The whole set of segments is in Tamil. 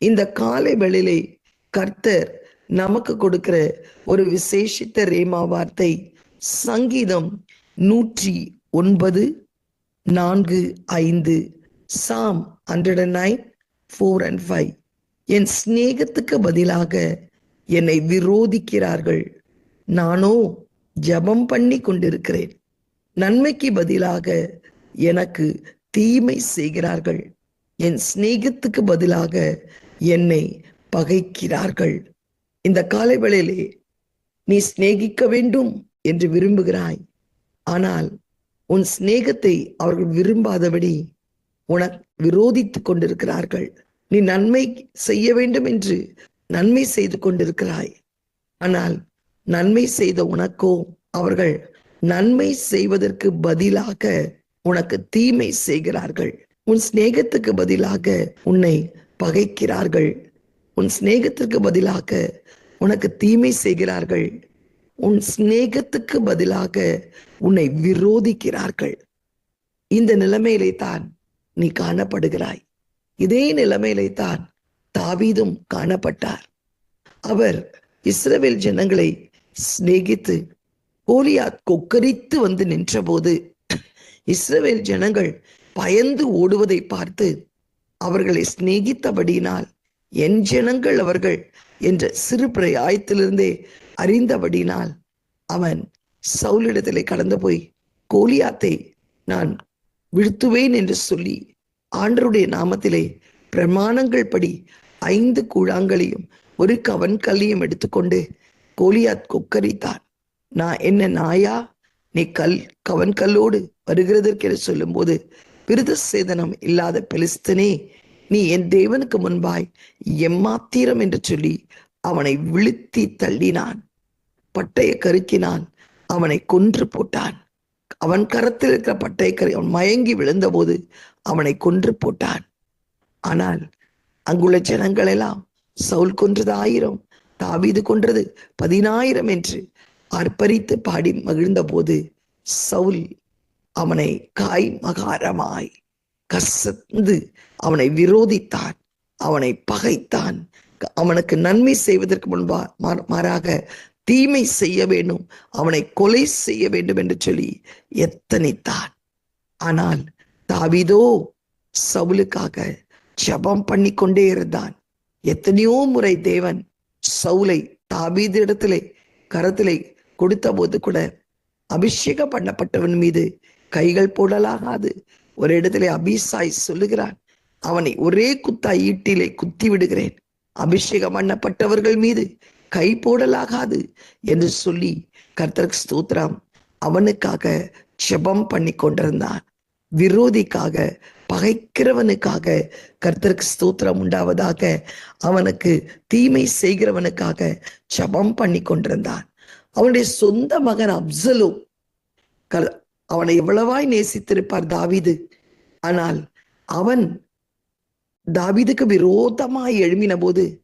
இந்த காலை வேளையிலே கர்த்தர் நமக்கு கொடுக்கிற ஒரு விசேஷித்த ரேமா வார்த்தை சங்கீதம் நூற்றி ஒன்பது நான்கு ஐந்து psalm hundred and nine four and five என் சிநேகத்துக்கு பதிலாக என்னை விரோதிக்கிறார்கள். நானோ ஜெபம் பண்ணி கொண்டிருக்கிறேன். நன்மைக்கு பதிலாக எனக்கு தீமை செய்கிறார்கள். என் சிநேகத்துக்கு பதிலாக என்னை பகைக்கிறார்கள். இந்த காலை வேளையிலே நீ சிநேகிக்க வேண்டும் என்று விரும்புகிறாய். ஆனால் உன் சிநேகத்தை அவர்கள் விரும்பாதபடி உனக்கு விரோதித்துக் கொண்டிருக்கிறார்கள். நீ நன்மை செய்ய வேண்டும் என்று நன்மை செய்து கொண்டிருக்கிறாய். ஆனால் நன்மை செய்த உனக்கோ அவர்கள் நன்மை செய்வதற்கு பதிலாக உனக்கு தீமை செய்கிறார்கள். உன் சிநேகத்துக்கு பதிலாக உன்னை பகைக்கிறார்கள். உன் சிநேகத்திற்கு பதிலாக உனக்கு தீமை செய்கிறார்கள். உன் சிநேகத்துக்கு பதிலாக உன்னை விரோதிக்கிறார்கள். இந்த நிலைமையிலே தான் நீ காணப்படுகிறாய். இதே நிலைமையிலே தான் தாவீதும் காணப்பட்டார். அவர் இஸ்ரேல் ஜனங்களை சிநேகித்து கோலியாத் கொக்கரித்து வந்து நின்றபோது இஸ்ரேல் ஜனங்கள் பயந்து ஓடுவதை பார்த்து அவர்களை சிநேகித்தபடியினால் என் ஜனங்கள் அவர்கள் என்ற சிறு பிரயாயத்திலிருந்தே அறிந்தபடினால் அவன் சவுலிடத்திலே கடந்து போய் கோலியாத்தை நான் வீழ்த்துவேன் என்று சொல்லி ஆண்டருடைய நாமத்திலே பிரமாணங்கள் படி ஐந்து கூழாங்களையும் ஒரு கவன் கல்லையும் எடுத்துக்கொண்டு கோலியாத் கொக்கரித்தான். நான் என்ன நாயா? நீ கல் கவன் கல்லோடு வருகிறதற்கு என்று சொல்லும்போது விருது சேதனம் இல்லாத பெலிஸ்தனே நீ என் தேவனுக்கு முன்பாய் எம்மாத்திரம் என்று சொல்லி அவனை விழுத்தி தள்ளினான். பட்டய கருக்கினான். அவனை கொன்று போட்டான். அவன் கரத்தில் இருக்கிற பட்டய கரு அவன் மயங்கி விழுந்தபோது அவனை கொன்று போட்டான். ஆனால் அங்குள்ள ஜனங்கள் எல்லாம் சவுல் கொன்றது ஆயிரம் தாவீது கொன்றது பதினாயிரம் என்று ஆர்ப்பரித்து பாடி மகிழ்ந்த போது சவுல் அவனை காய் மகாரமாய் கசந்து அவனை விரோதித்தான் அவனை பகைத்தான். அவனுக்கு நன்மை செய்வதற்கு முன்பா மாறாக தீமை செய்ய வேண்டும் அவனை கொலை செய்ய வேண்டும் என்று சொல்லி எத்தனைத்தான். ஆனால் தாவிதோ சவுலுக்காக ஜபம் பண்ணி கொண்டே இருந்தான். எத்தனையோ முறை தேவன் சவுலை தாவீது இடத்திலே கரத்திலே கொடுத்த போது கூட அபிஷேகம் பண்ணப்பட்டவன் மீது கைகள் போடலாகாது. ஒரு இடத்துல அபிசாய் சொல்லுகிறான் அவனை ஒரே குத்தா ஈட்டிலே குத்தி விடுகிறேன். அபிஷேகம் பண்ணப்பட்டவர்கள் மீது கை போடலாகாது என்று சொல்லி கர்த்தருக்கு ஸ்தூத்திரம். அவனுக்காக ஜெபம் பண்ணி கொண்டிருந்தான். விரோதிக்காக பகைக்கிறவனுக்காக கர்த்தருக்கு ஸ்தோத்திரம் உண்டாவதாக அவனுக்கு தீமை செய்கிறவனுக்காக ஜபம் பண்ணி கொண்டிருந்தான். அவனுடைய சொந்த மகன் அப்சலோ அவனை எவ்வளவாய் நேசித்திருப்பார் தாவீது. ஆனால் அவன் தாவிதுக்கு விரோதமாய் எழுமின போது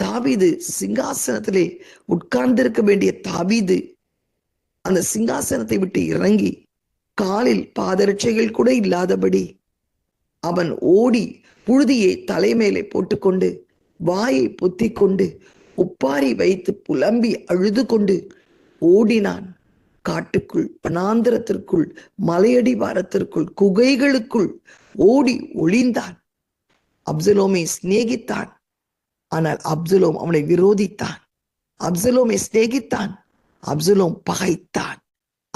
தாவிது சிங்காசனத்திலே உட்கார்ந்திருக்க வேண்டிய தாவிது அந்த சிங்காசனத்தை விட்டு இறங்கி காலில் பாதரட்சைகள் கூட இல்லாதபடி அவன் ஓடி புழுதியை தலைமேலே போட்டுக்கொண்டு வாயை பொத்தி கொண்டு உப்பாரி வைத்து புலம்பி அழுது கொண்டு ஓடினான். காட்டுக்குள் பனாந்திரத்திற்குள் மலையடிவாரத்திற்குள் குகைகளுக்குள் ஓடி ஒளிந்தான். அப்சலோமை சிநேகித்தான். ஆனால் அப்சலோம் அவனை விரோதித்தான். அப்சலோமை சிநேகித்தான். அப்சலோம் பகைத்தான்.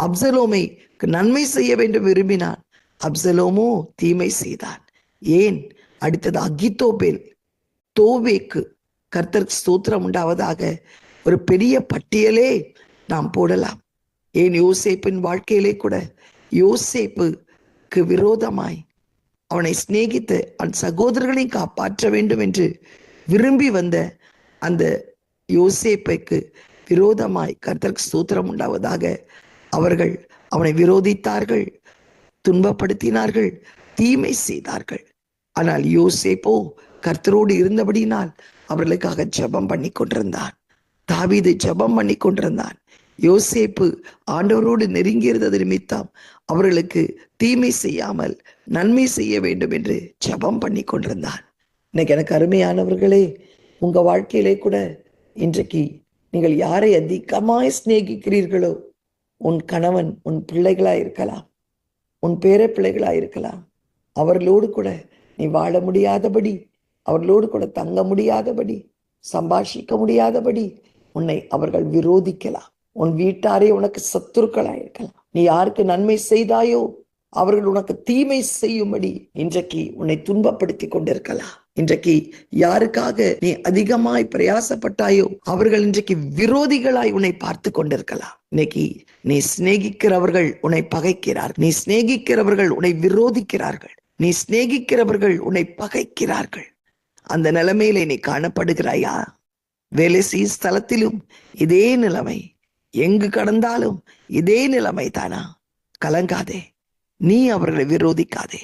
அப்சலோமை நன்மை செய்ய வேண்டும் விரும்பினான். அப்சலோமோ தீமை செய்தான். ஏன்? அடுத்தது அகித்தோபேல் தோவேக்கு கர்த்தர் ஸ்தோத்திரம் உண்டாவதாக ஒரு பெரிய பட்டியலே நாம் போடலாம். ஏன் யோசேப்பின் வாழ்க்கையிலே கூட யோசேப்புக்கு விரோதமாய் அவனை சிநேகித்து அவன் சகோதரர்களை காப்பாற்ற வேண்டும் என்று விரும்பி வந்த அந்த யோசேப்புக்கு விரோதமாய் கர்த்தருக்கு சூத்திரம் உண்டாவதாக அவர்கள் அவனை விரோதித்தார்கள் துன்பப்படுத்தினார்கள் தீமை செய்தார்கள். ஆனால் யோசேப்போ கர்த்தரோடு இருந்தபடியினால் அவர்களுக்காக ஜெபம் பண்ணி கொண்டிருந்தான் தாவீது ஜெபம் பண்ணி கொண்டிருந்தான் யோசேப்பு ஆண்டவரோடு நெருங்கியிருந்தது நிமித்தம் அவர்களுக்கு தீமை செய்யாமல் நன்மை செய்ய வேண்டும் என்று ஜெபம் பண்ணி கொண்டிருந்தான். இன்னைக்கு எனக்கு அருமையானவர்களே உங்க வாழ்க்கையிலே கூட இன்றைக்கு நீங்கள் யாரை அதிகமாய் சிநேகிக்கிறீர்களோ உன் கணவன் உன் பிள்ளைகளாக இருக்கலாம் உன் பேர பிள்ளைகளாக இருக்கலாம் அவர்களோடு கூட நீ வாழ முடியாதபடி அவர்களோடு கூட தங்க முடியாதபடி சம்பாஷிக்க முடியாதபடி உன்னை அவர்கள் விரோதிக்கலாம். உன் வீட்டாரே உனக்கு சத்துருக்களாயிருக்கலாம். நீ யாருக்கு நன்மை செய்தாயோ அவர்கள் உனக்கு தீமை செய்யும்படி இன்றைக்கு உன்னை துன்பப்படுத்தி கொண்டிருக்கலாம். இன்றைக்கு யாருக்காக நீ அதிகமாய் பிரயாசப்பட்டாயோ அவர்கள் இன்றைக்கு விரோதிகளாய் உன்னை பார்த்து கொண்டிருக்கலாம். இன்னைக்கு நீ சிநேகிக்கிறவர்கள் உன்னை பகைக்கிறார். நீ சிநேகிக்கிறவர்கள் உன்னை விரோதிக்கிறார்கள். நீ சிநேகிக்கிறவர்கள் உன்னை பகைக்கிறார்கள். அந்த நிலைமையில நீ காணப்படுகிறாயா? வேலை செய்யும் ஸ்தலத்திலும் இதே நிலைமை. எங்கு கடந்தாலும் இதே நிலைமை தானா கலங்காதே. நீ அவர்களை விரோதிக்காதே.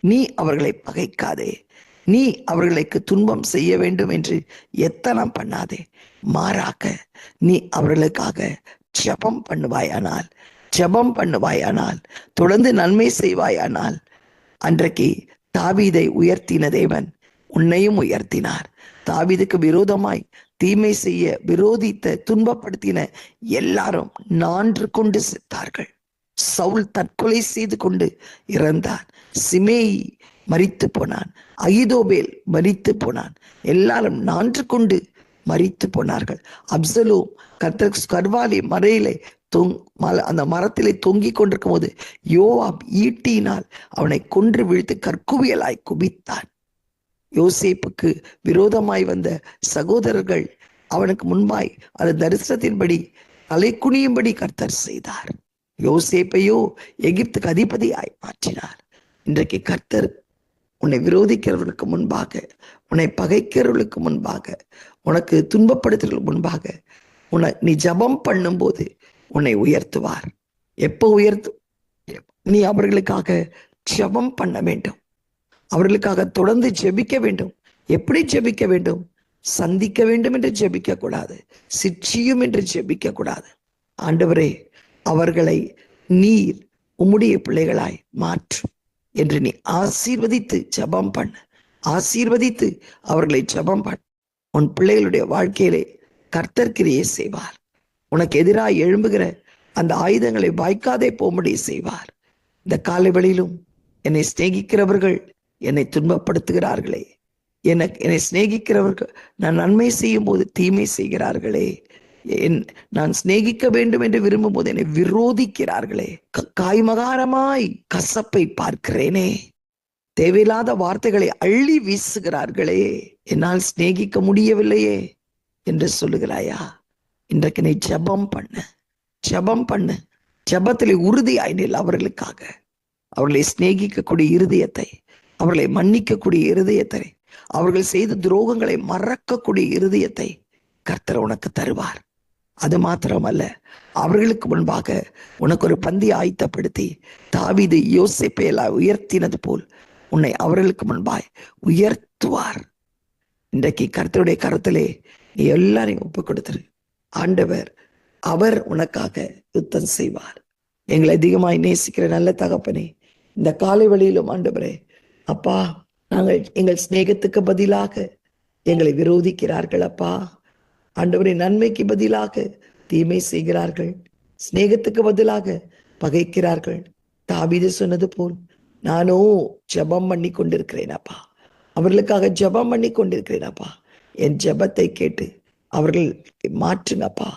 நீ அவர்களை பகைக்காதே. நீ அவர்களுக்கு துன்பம் செய்ய வேண்டும் என்று எத்தனம் பண்ணாதே. மாறாக நீ அவர்களுக்காக ஜபம் பண்ணுவாயானால் ஜெபம் பண்ணுவாயானால் தொடர்ந்து நன்மை செய்வாயானால் அன்றைக்கு தாவீதை உயர்த்தின தேவன் உன்னையும் உயர்த்தினார். தாவீதுக்கு விரோதமாய் தீமை செய்ய விரோதித்த துன்பப்படுத்தின எல்லாரும் நான்று கொண்டு செத்தார்கள். சவுல் தற்கொலை செய்து கொண்டு இறந்தான். சிமேயி மரித்து போனான். அகிதோபேல் மரித்து போனான். எல்லாரும் நான்று கொண்டு மறித்து போனார்கள். அப்சலோம் கர்த்தர் கர்வாலி மறையிலே தொங் மல அந்த மரத்திலே தொங்கிக் கொண்டிருக்கும் போது யோவாப் ஈட்டியினால் அவனை கொன்று விழுத்து கற்குவியலாய் குவித்தான். யோசேப்புக்கு விரோதமாய் வந்த சகோதரர்கள் அவனுக்கு முன்பாய் அந்த தரிசனத்தின்படி தலை குனியும்படி கர்த்தர் செய்தார். யோசேப்பையோ எகிப்துக்கு அதிபதியாய் மாற்றினார். இன்றைக்கு கர்த்தர் உன்னை விரோதிக்கிறவர்களுக்கு முன்பாக உன்னை பகைக்கிறவர்களுக்கு முன்பாக உனக்கு துன்பப்படுத்துறவர்களுக்கு முன்பாக உன்னை நீ ஜபம் பண்ணும்போது உன்னை உயர்த்துவார். எப்போ உயர்த்து நீ அவர்களுக்காக ஜபம் பண்ண வேண்டும். அவர்களுக்காக தொடர்ந்து ஜெபிக்க வேண்டும். எப்படி ஜெபிக்க வேண்டும்? சந்திக்க வேண்டும் என்று ஜெபிக்க கூடாது சிற்றியும் என்று ஜெபிக்க கூடாது ஆண்டவரே அவர்களை நீர் உம்முடைய பிள்ளைகளாய் மாற்றும் என்று நீ ஆசீர்வதித்து ஜபம் பண்ண. ஆசீர்வதித்து அவர்களை ஜபம் பண்ண. உன் பிள்ளைகளுடைய வாழ்க்கையிலே கர்த்தர்கிரியை செய்வார். உனக்கு எதிராக எழும்புகிற அந்த ஆயுதங்களை வாய்க்காதே போகும்படி செய்வார். இந்த காலை வழியிலும் என்னை சிநேகிக்கிறவர்கள் என்னை துன்பப்படுத்துகிறார்களே. எனக்கு என்னை சிநேகிக்கிறவர்கள் நான் நன்மை செய்யும் போது தீமை செய்கிறார்களே. என் நான் சிநேகிக்க வேண்டும் என்று விரும்பும் போது என்னை விரோதிக்கிறார்களே. காய்மகாரமாய் கசப்பை பார்க்கிறேனே. தேவையில்லாத வார்த்தைகளை அள்ளி வீசுகிறார்களே. என்னால் சிநேகிக்க முடியவில்லையே என்று சொல்லுகிறாயா? இன்றைக்கு நீ ஜெபம் பண்ணு. ஜெபம் பண்ணு. ஜெபத்திலே உறுதியாய் நில் அவர்களுக்காக. அவர்களை சிநேகிக்கக்கூடிய இருதயத்தை அவர்களை மன்னிக்கக்கூடிய இருதயத்தை அவர்கள் செய்த துரோகங்களை மறக்கக்கூடிய இருதயத்தை கர்த்தர் உனக்கு தருவார். அது மாத்திரமல்ல அவர்களுக்கு முன்பாக உனக்கு ஒரு பந்தி ஆயத்தப்படுத்தி தாவிது யோசிப்பேலா உயர்த்தினது போல் உன்னை அவர்களுக்கு முன்பாய் உயர்த்துவார். இன்றைக்கு கர்த்தருடைய கருத்திலே நீ எல்லாரையும் ஒப்பு கொடுத்துரு ஆண்டவர் அவர் உனக்காக யுத்தம் செய்வார். எங்களை அதிகமாய் நேசிக்கிற நல்ல தகப்பனே இந்த காலை வழியிலும் ஆண்டவரே அப்பா நாங்கள் எங்கள் சிநேகத்துக்கு பதிலாக எங்களை விரோதிக்கிறார்கள் அப்பா. ஆண்டவரின் நன்மைக்கு பதிலாக தீமை செய்கிறார்கள். சிநேகத்துக்கு பதிலாக பகைக்கிறார்கள். தாவிது சொன்னது போல் நானோ ஜெபம் பண்ணி கொண்டிருக்கிறேன் அப்பா. அவர்களுக்காக ஜெபம் பண்ணி கொண்டிருக்கிறேன் அப்பா. என் ஜெபத்தை கேட்டு அவர்கள் மாற்றுங்கப்பா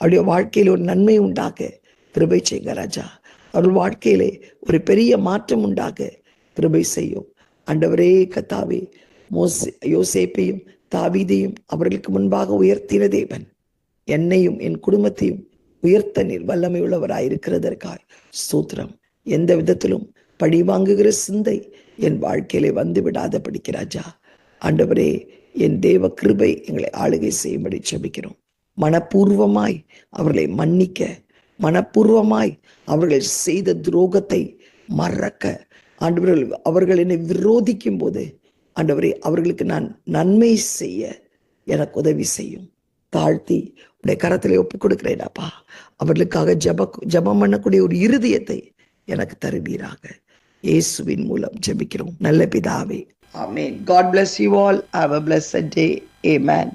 அவருடைய வாழ்க்கையில் ஒரு நன்மை உண்டாக கிருபை செய்யுங்க ராஜா. அவர்கள் வாழ்க்கையிலே ஒரு பெரிய மாற்றம் உண்டாக கிருபை செய்யும். ஆண்டவரே கத்தாவே மோசே யோசேப்பையும் தாவீதையும் அவர்களுக்கு முன்பாக உயர்த்தின தேவன். என்னையும் என் குடும்பத்தையும் உயர்த்த நீர் வல்லமை உள்ளவராயிருக்கிறதற்காய் ஸ்தோத்திரம். எந்த விதத்திலும் பழி வாங்குகிற சிந்தை என் வாழ்க்கையிலே வந்து விடாத படிக்கிறாஜா ஆண்டவரே என் தேவ கிருபை எங்களை ஆளுகை செய்யும்படி செபிக்கிறோம் மனப்பூர்வமாய் அவர்களை மன்னிக்க மனப்பூர்வமாய் அவர்கள் செய்த துரோகத்தை மறக்க ஆண்டவர்கள் அவர்கள் என்னை விரோதிக்கும் போது ஆண்டவரே அவர்களுக்கு நான் நன்மை செய்ய எனக்கு உதவி செய்யும். தாழ்த்தி உடைய கரத்தில் ஒப்பு கொடுக்கிறேனப்பா அவர்களுக்காக ஜப ஜபம் பண்ணக்கூடிய ஒரு இருதயத்தை எனக்கு தருவீராக. இயேசுவின் மூலம் ஜெபிக்கிறோம். நல்ல பிதாவே. Amen. God bless you all have a bless day amen